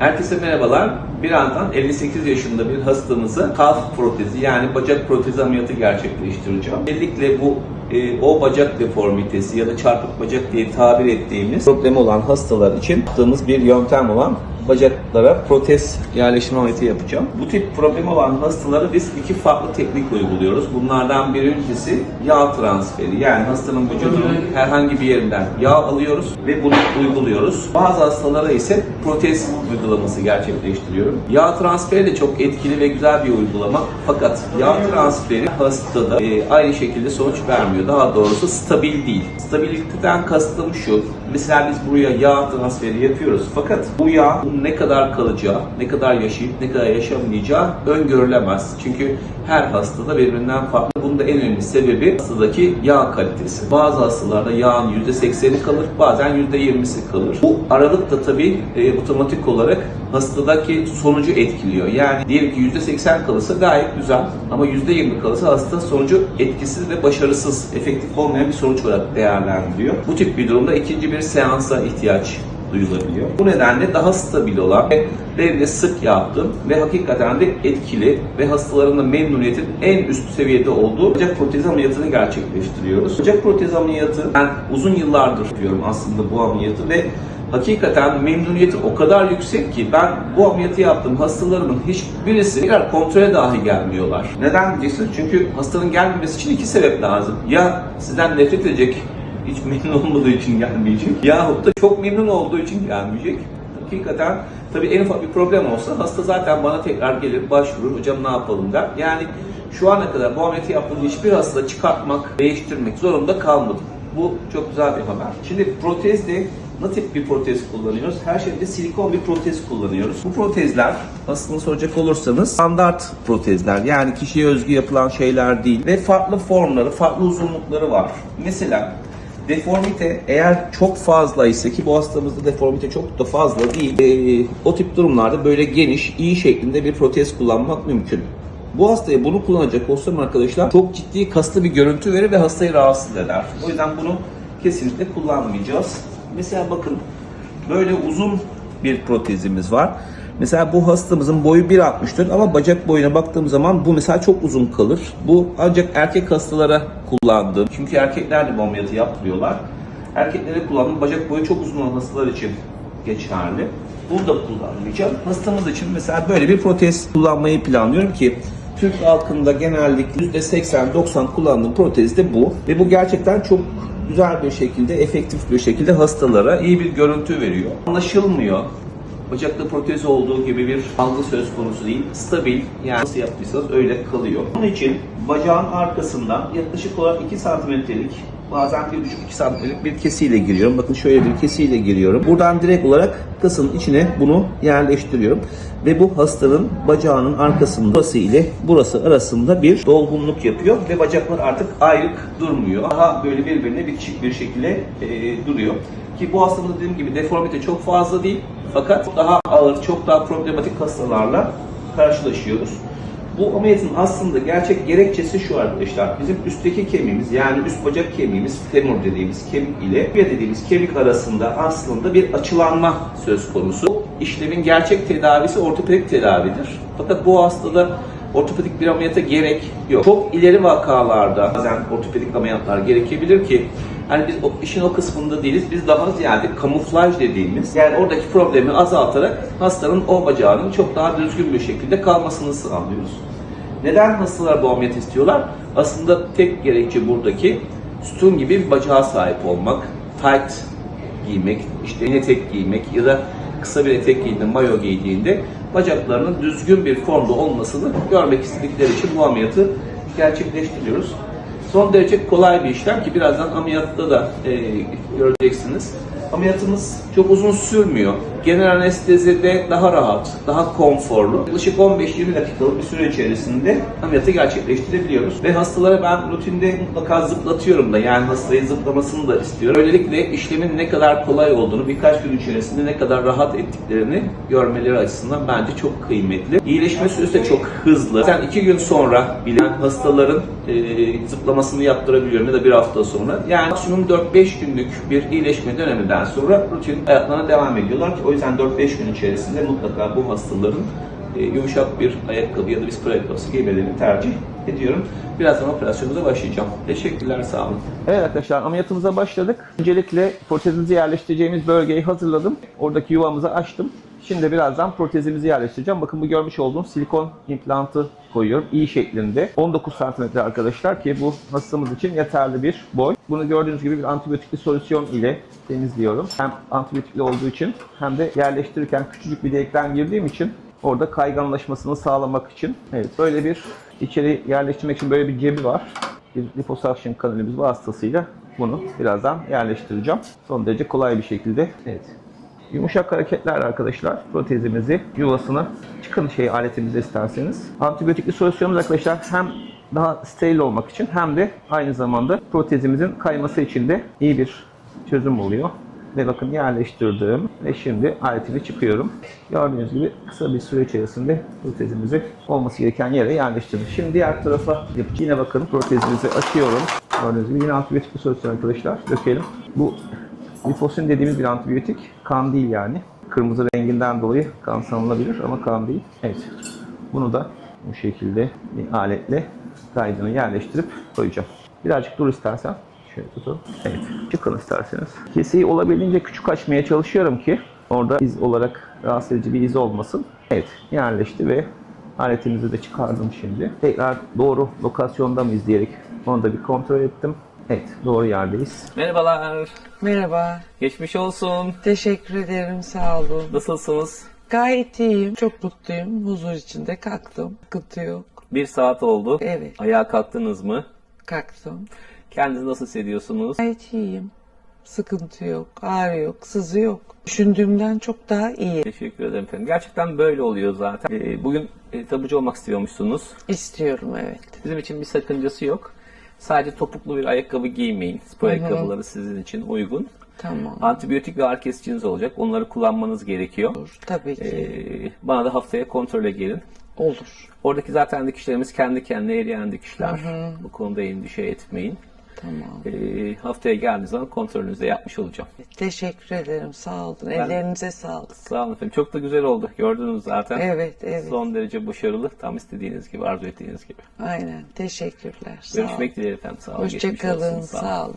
Herkese merhabalar. Bir yandan 58 yaşında bir hastamıza kalf protezi yani bacak protezi ameliyatı gerçekleştireceğim. Özellikle bu e, o bacak deformitesi ya da çarpık bacak diye tabir ettiğimiz problemi olan hastalar için yaptığımız bir yöntem olan bacaklara protez yerleştirme ameliyatı yapacağım. Bu tip problemi olan hastalara biz iki farklı teknik uyguluyoruz. Bunlardan birincisi yağ transferi. Yani hastanın vücudunun herhangi bir yerinden yağ alıyoruz ve bunu uyguluyoruz. Bazı hastalara ise protez uygulaması gerçekleştiriyorum. Yağ transferi de çok etkili ve güzel bir uygulama. Fakat yağ transferi hastada e, aynı şekilde sonuç vermiyor. Daha doğrusu stabil değil. Stabiliteden kastım şu. Mesela biz buraya yağ transferi yapıyoruz. Fakat bu yağ ne kadar kalacağı, ne kadar yaşayıp ne kadar yaşamayacağı öngörülemez. Çünkü her hastada birbirinden farklı. Bunun da en önemli sebebi hastadaki yağ kalitesi. Bazı hastalarda yağın %80'i kalır, bazen %20'si kalır. Bu aralık da tabii e, otomatik olarak hastadaki sonucu etkiliyor. Yani diyelim ki %80 kalırsa gayet güzel ama %20 kalırsa hasta sonucu etkisiz ve başarısız, efektif olmayan bir sonuç olarak değerlendiriyor. Bu tip bir durumda ikinci bir seansa ihtiyaç duyulabiliyor. Bu nedenle daha stabil olan ve devre sık yaptım ve hakikaten de etkili ve hastaların da memnuniyetin en üst seviyede olduğu bacak protezi ameliyatını gerçekleştiriyoruz. Bacak protezi ameliyatı ben uzun yıllardır yapıyorum aslında bu ameliyatı ve hakikaten memnuniyeti o kadar yüksek ki ben bu ameliyatı yaptığım hastalarımın hiçbirisi birer kontrole dahi gelmiyorlar. Neden diyeceksiniz? Çünkü hastanın gelmemesi için iki sebep lazım. Ya sizden nefret edecek hiç memnun olmadığı için gelmeyecek. Yahut da çok memnun olduğu için gelmeyecek. Hakikaten tabii en ufak bir problem olsa hasta zaten bana tekrar gelir başvurur hocam ne yapalım der. Yani şu ana kadar bu ameliyatı yaptığım hiçbir hasta çıkartmak, değiştirmek zorunda kalmadım. Bu çok güzel bir haber. Şimdi protezde ne tip bir protez kullanıyoruz? Her şeyde silikon bir protez kullanıyoruz. Bu protezler aslında soracak olursanız standart protezler. Yani kişiye özgü yapılan şeyler değil. Ve farklı formları, farklı uzunlukları var. Mesela Deformite eğer çok fazla ise ki bu hastamızda deformite çok da fazla değil. e, o tip durumlarda böyle geniş, iyi şeklinde bir protez kullanmak mümkün. Bu hastaya bunu kullanacak olsam arkadaşlar çok ciddi kaslı bir görüntü verir ve hastayı rahatsız eder. O yüzden bunu kesinlikle kullanmayacağız. Mesela bakın böyle uzun bir protezimiz var. Mesela bu hastamızın boyu 1.64 ama bacak boyuna baktığım zaman bu mesela çok uzun kalır. Bu ancak erkek hastalara kullandığım. Çünkü erkekler de bu ameliyatı yaptırıyorlar. Erkeklere kullandığım bacak boyu çok uzun olan hastalar için geçerli. Bunu da kullanmayacağım. Hastamız için mesela böyle bir protez kullanmayı planlıyorum ki Türk halkında genellikle %80-90 kullandığım protez de bu. Ve bu gerçekten çok güzel bir şekilde, efektif bir şekilde hastalara iyi bir görüntü veriyor. Anlaşılmıyor. Bacakta protez olduğu gibi bir algı söz konusu değil. Stabil yani nasıl yaptıysanız öyle kalıyor. Bunun için bacağın arkasından yaklaşık olarak 2 santimetrelik bazen 1,5-2 santimetrelik bir kesiyle giriyorum. Bakın şöyle bir kesiyle giriyorum. Buradan direkt olarak kasın içine bunu yerleştiriyorum. Ve bu hastanın bacağının arkasında burası ile burası arasında bir dolgunluk yapıyor ve bacaklar artık ayrık durmuyor. Daha böyle birbirine bitişik bir şekilde e, duruyor. Ki bu hastamızda dediğim gibi deformite çok fazla değil. Fakat daha ağır, çok daha problematik hastalarla karşılaşıyoruz. Bu ameliyatın aslında gerçek gerekçesi şu arkadaşlar. Bizim üstteki kemiğimiz yani üst bacak kemiğimiz, femur dediğimiz kemik ile bir dediğimiz kemik arasında aslında bir açılanma söz konusu. Bu gerçek tedavisi ortopedik tedavidir. Fakat bu hastada ortopedik bir ameliyata gerek yok. Çok ileri vakalarda bazen ortopedik ameliyatlar gerekebilir ki Hani biz o, işin o kısmında değiliz. Biz daha ziyade kamuflaj dediğimiz yani oradaki problemi azaltarak hastanın o bacağının çok daha düzgün bir şekilde kalmasını sağlıyoruz. Neden hastalar bu ameliyat istiyorlar? Aslında tek gerekçe buradaki sütun gibi bir bacağa sahip olmak, tight giymek, işte etek giymek ya da kısa bir etek giydiğinde, mayo giydiğinde bacaklarının düzgün bir formda olmasını görmek istedikleri için bu ameliyatı gerçekleştiriyoruz. Son derece kolay bir işlem ki birazdan ameliyatta da e, göreceksiniz. Ameliyatımız çok uzun sürmüyor. Genel anestezide daha rahat, daha konforlu. Yaklaşık 15-20 dakikalık bir süre içerisinde ameliyatı gerçekleştirebiliyoruz. Ve hastalara ben rutinde mutlaka zıplatıyorum da yani hastayı zıplamasını da istiyorum. Böylelikle işlemin ne kadar kolay olduğunu, birkaç gün içerisinde ne kadar rahat ettiklerini görmeleri açısından bence çok kıymetli. İyileşme süresi de çok hızlı. Sen iki gün sonra bile hastaların e, zıplamasını yaptırabiliyorum ya da bir hafta sonra. Yani maksimum 4-5 günlük bir iyileşme döneminden sonra rutin hayatlarına devam ediyorlar ki o yüzden 4-5 gün içerisinde mutlaka bu hastaların e, yumuşak bir ayakkabı ya da bir spor ayakkabısı giymelerini tercih ediyorum. Birazdan operasyonumuza başlayacağım. Teşekkürler, sağ olun. Evet arkadaşlar ameliyatımıza başladık. Öncelikle protezimizi yerleştireceğimiz bölgeyi hazırladım. Oradaki yuvamızı açtım. Şimdi birazdan protezimizi yerleştireceğim. Bakın bu görmüş olduğum silikon implantı koyuyorum. İ şeklinde. 19 cm arkadaşlar ki bu hastamız için yeterli bir boy. Bunu gördüğünüz gibi bir antibiyotikli solüsyon ile temizliyorum. Hem antibiyotikli olduğu için hem de yerleştirirken küçücük bir delikten girdiğim için orada kayganlaşmasını sağlamak için. Evet böyle bir içeri yerleştirmek için böyle bir cebi var. Bir liposuction kanalimiz vasıtasıyla bunu birazdan yerleştireceğim. Son derece kolay bir şekilde. Evet. Yumuşak hareketler arkadaşlar. Protezimizi yuvasına çıkın şey aletimizi isterseniz. Antibiyotikli solüsyonumuz arkadaşlar hem daha steril olmak için hem de aynı zamanda protezimizin kayması için de iyi bir çözüm oluyor. Ve bakın yerleştirdim ve şimdi aletimi çıkıyorum. Gördüğünüz gibi kısa bir süre içerisinde protezimizi olması gereken yere yerleştirdim. Şimdi diğer tarafa yapıp yine bakın protezimizi açıyorum. Gördüğünüz gibi yine antibiyotikli solüsyon arkadaşlar. Dökelim. Bu Lifosin dediğimiz bir antibiyotik. Kan değil yani. Kırmızı renginden dolayı kan sanılabilir ama kan değil. Evet. Bunu da bu şekilde bir aletle kaydını yerleştirip koyacağım. Birazcık dur istersen. Şöyle tutalım. Evet. Çıkın isterseniz. Keseyi olabildiğince küçük açmaya çalışıyorum ki orada iz olarak rahatsız edici bir iz olmasın. Evet. Yerleşti ve aletimizi de çıkardım şimdi. Tekrar doğru lokasyonda mı izleyerek onu da bir kontrol ettim. Evet. Doğru yerdeyiz. Merhabalar. Merhaba. Geçmiş olsun. Teşekkür ederim. Sağ olun. Nasılsınız? Gayet iyiyim. Çok mutluyum. Huzur içinde kalktım. Sıkıntı yok. Bir saat oldu. Evet. Ayağa kalktınız mı? Kalktım. Kendinizi nasıl hissediyorsunuz? Gayet iyiyim. Sıkıntı yok. Ağrı yok. Sızı yok. Düşündüğümden çok daha iyi. Teşekkür ederim efendim. Gerçekten böyle oluyor zaten. Ee, bugün e, tabucu olmak istiyormuşsunuz. İstiyorum evet. Bizim için bir sakıncası yok. Sadece topuklu bir ayakkabı giymeyin. Spor ayakkabıları sizin için uygun. Tamam. Antibiyotik ve ağrı kesiciniz olacak. Onları kullanmanız gerekiyor. Olur. Tabii ki. Ee, bana da haftaya kontrole gelin. Olur. Oradaki zaten dikişlerimiz kendi kendine eriyen dikişler. Bu konuda endişe etmeyin. Tamam. Ee, haftaya geldiğiniz zaman kontrolünüzü de yapmış olacağım. Teşekkür ederim. Sağ olun. Ellerinize sağlık. Sağ olun efendim. Çok da güzel oldu. Gördünüz zaten. Evet, evet. Son derece başarılı. Tam istediğiniz gibi, arzu ettiğiniz gibi. Aynen. Teşekkürler. Sağ Görüşmek olun. dileğiyle efendim. Sağ olun. Hoşçakalın. olsun. Sağ olun.